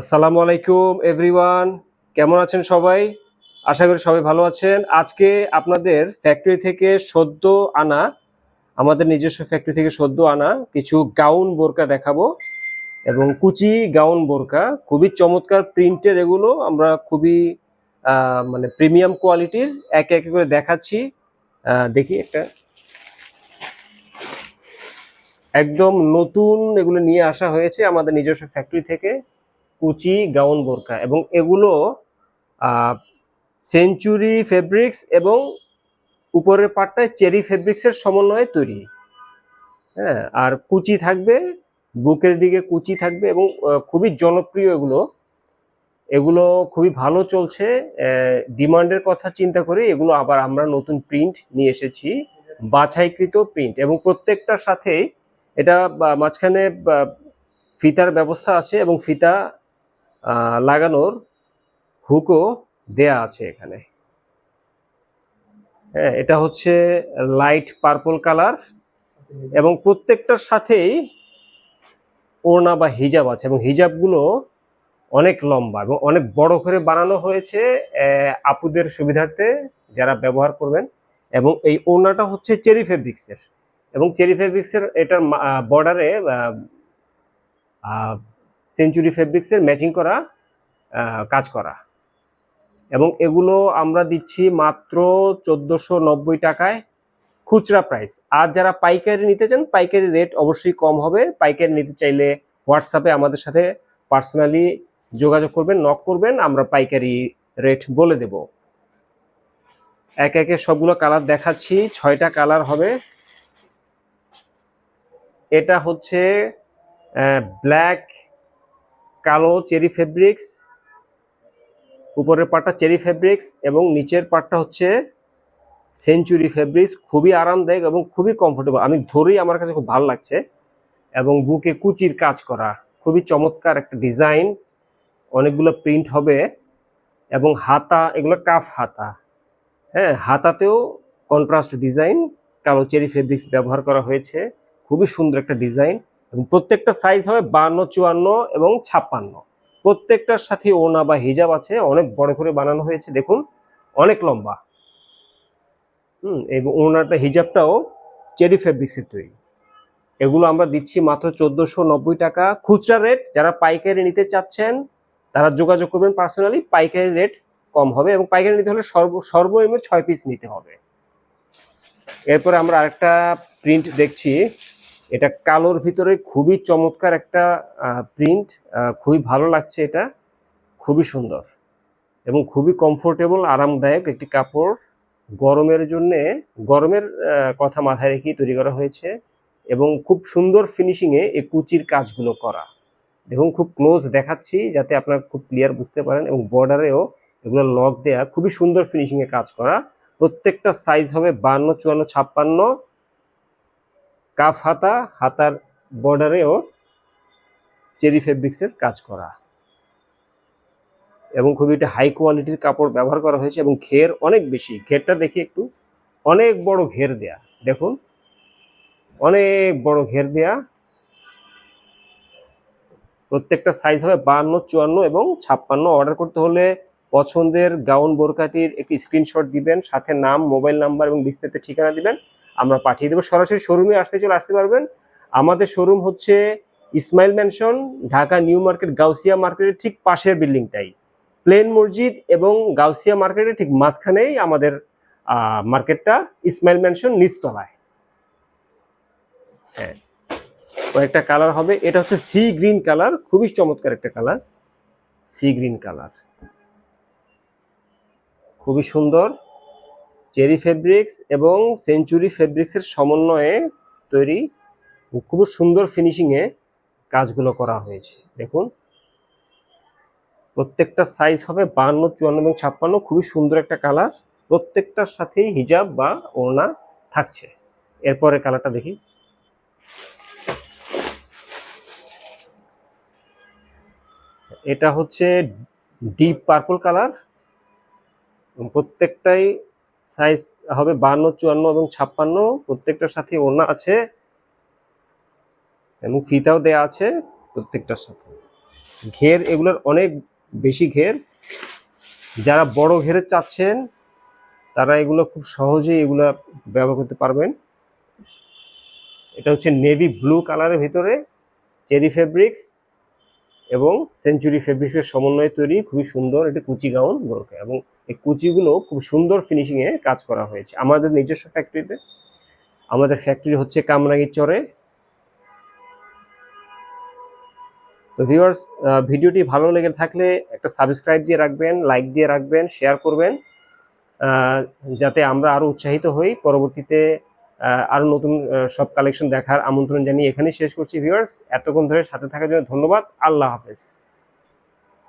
আসসালামু আলাইকুম এভরিওয়ান কেমন আছেন সবাই? আশা করি সবাই ভালো আছেন। আজকে আপনাদের ফ্যাক্টরি থেকে সদ্য আনা, আমাদের নিজস্ব ফ্যাক্টরি থেকে সদ্য আনা কিছু গাউন বোরকা দেখাবো। এবং কুচি গাউন বোরকা, খুবই চমৎকার প্রিন্টের এগুলো। আমরা খুবই মানে প্রিমিয়াম কোয়ালিটির একে একে করে দেখাচ্ছি। দেখি একটা। একদম নতুন এগুলো নিয়ে আসা হয়েছে আমাদের নিজস্ব ফ্যাক্টরি থেকে। কুচি, গাউন, বোরকা এবং এগুলো সেঞ্চুরি ফেব্রিক্স এবং উপরের পাটটায় চেরি ফেব্রিক্সের সমন্বয়ে তৈরি। হ্যাঁ আর কুচি থাকবে, বুকের দিকে কুচি থাকবে এবং খুবই জনপ্রিয় এগুলো। এগুলো খুবই ভালো চলছে ডিমান্ডের কথা চিন্তা করে এগুলো আবার আমরা নতুন প্রিন্ট নিয়ে এসেছি, বাছাইকৃত প্রিন্ট এবং প্রত্যেকটার সাথেই এটা মাঝখানে ফিতার ব্যবস্থা আছে এবং ফিতা লাগানোর হুকও দেয়া আছে এখানে। হ্যাঁ এটা হচ্ছে লাইট পার্পল কালার এবং প্রত্যেকটার সাথেই ওড়না বা হিজাব আছে এবং হিজাবগুলো অনেক লম্বা এবং অনেক বড় করে বানানো হয়েছে আপুদের সুবিধার্থে যারা ব্যবহার করবেন এবং এই ওড়নাটা হচ্ছে চেরি ফেব্রিক্সের এবং চেরি ফেব্রিক্সের এটার বর্ডারে সেঞ্চুরি ফেব্রিক্সের ম্যাচিং করা কাজ করা। এবং এগুলো আমরা দিচ্ছি মাত্র চোদ্দোশো নব্বই টাকায় খুচরা প্রাইস আর যারা পাইকারি নিতে চান, পাইকারি রেট অবশ্যই কম হবে। পাইকারি নিতে চাইলে হোয়াটসঅ্যাপে আমাদের সাথে পার্সোনালি যোগাযোগ করবেন নক করবেন, আমরা পাইকারি রেট বলে দেব। এক একে সবগুলো কালার দেখাচ্ছি, ছয়টা কালার হবে। এটা হচ্ছে ব্ল্যাক কালো চেরি ফেব্রিক্স, উপরের পাটটা চেরি ফেব্রিক্স এবং নিচের পাটটা হচ্ছে সেঞ্চুরি ফেব্রিক্স। খুবই আরামদায়ক এবং খুবই কমফোর্টেবল আমি ধরেই আমার কাছে খুব ভালো লাগছে এবং বুকে কুচির কাজ করা। খুবই চমৎকার একটা ডিজাইন অনেকগুলো প্রিন্ট হবে এবং হাতা, এগুলো কাফ হাতা। হ্যাঁ হাতাতেও কন্ট্রাস্ট ডিজাইন কালো চেরি ফেব্রিক্স ব্যবহার করা হয়েছে। খুবই সুন্দর একটা ডিজাইন এবং প্রত্যেকটা সাইজ হবে বান্ন, চুয়ান্ন এবং ছাপ্পান্ন। প্রত্যেকটার সাথে ওনা বা হিজাব আছে, অনেক বড় করে বানানো হয়েছে, দেখুন, অনেক লম্বা। হুম এবং ওনারটা হিজাবটাও চেরি ফেব্রিক্সের তৈরি। এগুলো আমরা দিচ্ছি মাত্র চোদ্দোশো নব্বই টাকা। খুচরা রেট যারা পাইকারি নিতে চাচ্ছেন, তারা যোগাযোগ করবেন পার্সোনালি পাইকারি রেট কম হবে এবং পাইকারি নিতে হলে সর্ব সর্বনিম্ন ছয় পিস নিতে হবে। এরপরে আমরা আরেকটা প্রিন্ট দেখছি। এটা কালোর ভিতরে খুবই চমৎকার একটা প্রিন্ট খুবই ভালো লাগছে এটা, খুবই সুন্দর এবং খুবই কমফোর্টেবল আরামদায়ক একটি কাপড় গরমের জন্যে, গরমের কথা মাথায় রেখেই তৈরি করা হয়েছে এবং খুব সুন্দর ফিনিশিংয়ে এই কুচির কাজগুলো করা। দেখুন খুব ক্লোজ দেখাচ্ছি যাতে আপনারা খুব ক্লিয়ার বুঝতে পারেন এবং বর্ডারেও এগুলো লক দেয়া খুবই সুন্দর ফিনিশিংয়ে কাজ করা। প্রত্যেকটা সাইজ হবে বান্ন চুয়ান্ন, ছাপ্পান্ন কাফ হাতা, হাতার বর্ডারেও চেরি ফেব্রিক্সের কাজ করা। এবং খুবই একটা হাই কোয়ালিটির কাপড় ব্যবহার করা হয়েছে এবং ঘের অনেক বেশি। ঘেরটা দেখি একটু। অনেক বড় ঘের দেয়া। দেখুন। অনেক বড় ঘের দেয়া। প্রত্যেকটা সাইজ হবে বান্ন, চুয়ান্ন এবং ছাপ্পান্ন। অর্ডার করতে হলে পছন্দের গাউন বোরকাটির একটি স্ক্রিনশট দিবেন, সাথে নাম মোবাইল নাম্বার এবং বিস্তারিত ঠিকানা দিবেন। আমরা পাঠিয়ে দেবো। সরাসরি শোরুমে আসতে চলে আসতে পারবেন। আমাদের শোরুম হচ্ছে Ismail mansion, Dhaka new market, Gausia মার্কেটের ঠিক পাশের বিল্ডিংটাই। প্লেন মসজিদ এবং গাউসিয়া মার্কেটের ঠিক মাঝখানেই আমাদের মার্কেটটা ইসমাইল ম্যানশন নিচতলায়। হ্যাঁ কয়েকটা কালার হবে। এটা হচ্ছে সি গ্রিন কালার, খুবই চমৎকার একটা কালার। Sea green colour. খুবই সুন্দর। চেরি ফেব্রিক্স এবং সেঞ্চুরি ফেব্রিক্সের সমন্বয়ে তৈরি খুব সুন্দর ফিনিশিংয়ে কাজগুলো করা হয়েছে। দেখুন। প্রত্যেকটা সাইজ হবে বান্ন, চুয়ান্ন এবং ছাপ্পান্ন, খুবই সুন্দর একটা কালার প্রত্যেকটার সাথেই হিজাব বা ওড়না থাকছে। এরপরে কালারটা দেখি। এটা হচ্ছে ডিপ পার্পল কালার প্রত্যেকটাই সাইজ হবে বান্ন, চুয়ান্ন এবং ছাপ্পান্ন। প্রত্যেকটার সাথে ওড়না আছে। এবং ফিতাও দেয়া আছে প্রত্যেকটার সাথে। ঘের এগুলোর অনেক বেশি ঘের। যারা বড় ঘেরের চাচ্ছেন, তারা এগুলো খুব সহজেই এগুলো ব্যবহার করতে পারবেন। এটা হচ্ছে নেভি ব্লু কালারের ভিতরে, চেরি ফেব্রিক্স। এবং সেঞ্চুরি ফেব্রিক্সের সমন্বয়ে তৈরি, খুবই সুন্দর এটি কুচি গাউন বোরকা এবং এই কুচিগুলো খুব সুন্দর ফিনিশিং এ কাজ করা হয়েছে। আমাদের নিজস্ব ফ্যাক্টরিতে আমাদের ফ্যাক্টরি হচ্ছে কামরাঙ্গীর চরে তো ভিউয়ার্স ভিডিওটি ভালো লেগে থাকলে একটা সাবস্ক্রাইব দিয়ে রাখবেন লাইক দিয়ে রাখবেন শেয়ার করবেন যাতে আমরা আরও উৎসাহিত হই। পরবর্তীতে আরও নতুন সব কালেকশন দেখার আমন্ত্রণ জানিয়ে এখানে শেষ করছি ভিউয়ার্স এতক্ষণ ধরে সাথে থাকার জন্য ধন্যবাদ। আল্লাহ হাফেজ।